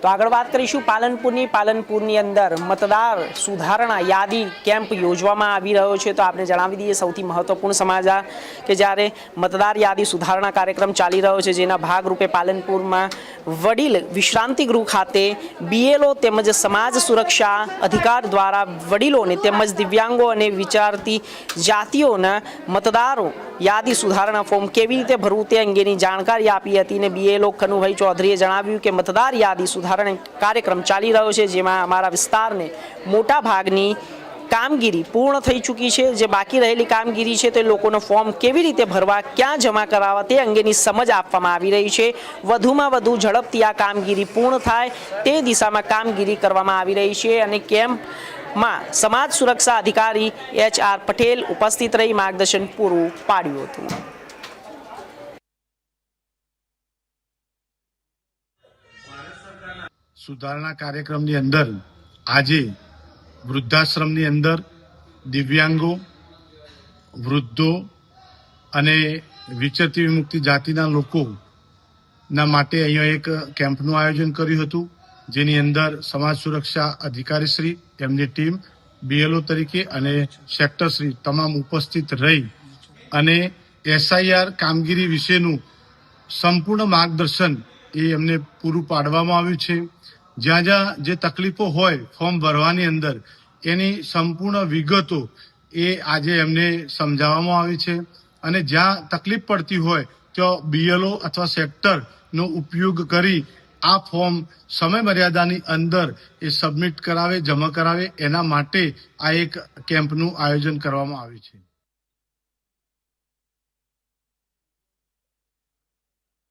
તો આગળ વાત કરીશું પાલનપુરની. પાલનપુરની અંદર મતદાર સુધારણા યાદી કેમ્પ યોજવામાં આવી રહ્યો છે. તો આપણે જણાવી દઈએ સૌથી મહત્વપૂર્ણ સમાચાર કે જ્યારે મતદાર યાદી સુધારણા કાર્યક્રમ ચાલી રહ્યો છે, જેના ભાગરૂપે પાલનપુરમાં વડીલ વિશ્રાંતિ ગૃહ ખાતે બીએલઓ તેમજ સમાજ સુરક્ષા અધિકાર દ્વારા વડીલોને તેમજ દિવ્યાંગો અને વિચારતી જાતિઓના મતદારો યાદી સુધારણા ફોર્મ કેવી રીતે ભરવું તે અંગેની જાણકારી આપી હતી. અને બીએલઓ કનુભાઈ ચૌધરીએ જણાવ્યું કે મતદાર યાદી સુધારણા કાર્યક્રમ ચાલી રહ્યો છે, જેમાં અમારા વિસ્તારને મોટા ભાગની કામગીરી પૂર્ણ થઈ ચૂકી છે. જે બાકી રહેલી કામગીરી છે, તે લોકોનો ફોર્મ કેવી રીતે ભરવા, ક્યાં જમા કરાવવા, તે અંગેની સમજ આપવામાં આવી રહી છે. વધુમાં વધુ ઝડપથી આ કામગીરી પૂર્ણ થાય તે દિશામાં કામગીરી કરવામાં આવી રહી છે અને કેમ્પમાં સમાજ સુરક્ષા અધિકારી એચ આર પટેલ ઉપસ્થિત રહી માર્ગદર્શન પૂરું પાડ્યું હતું. સુધારણા કાર્યક્રમની અંદર આજે વૃદ્ધાશ્રમની અંદર દિવ્યાંગો, વૃદ્ધો અને વિચરતી વિમુક્તિ જાતિના લોકોના માટે અહીંયા એક કેમ્પનું આયોજન કર્યું હતું, જેની અંદર સમાજ સુરક્ષા અધિકારી શ્રી તેમની ટીમ, બીએલઓ તરીકે અને સેક્ટર શ્રી તમામ ઉપસ્થિત રહી અને એસઆઈઆર કામગીરી વિશેનું સંપૂર્ણ માર્ગદર્શન એ એમને પૂરું પાડવામાં આવ્યું છે. જ્યાં જ્યાં જે તકલીફો હોય ફોર્મ ભરવાની અંદર, એની સંપૂર્ણ વિગતો એ આજે એમને સમજાવવામાં આવી છે. અને જ્યાં તકલીફ પડતી હોય ત્યાં બીએલઓ અથવા સેક્ટરનો ઉપયોગ કરી આ ફોર્મ સમય મર્યાદાની અંદર એ સબમિટ કરાવે, જમા કરાવે, એના માટે આ એક કેમ્પનું આયોજન કરવામાં આવ્યું છે.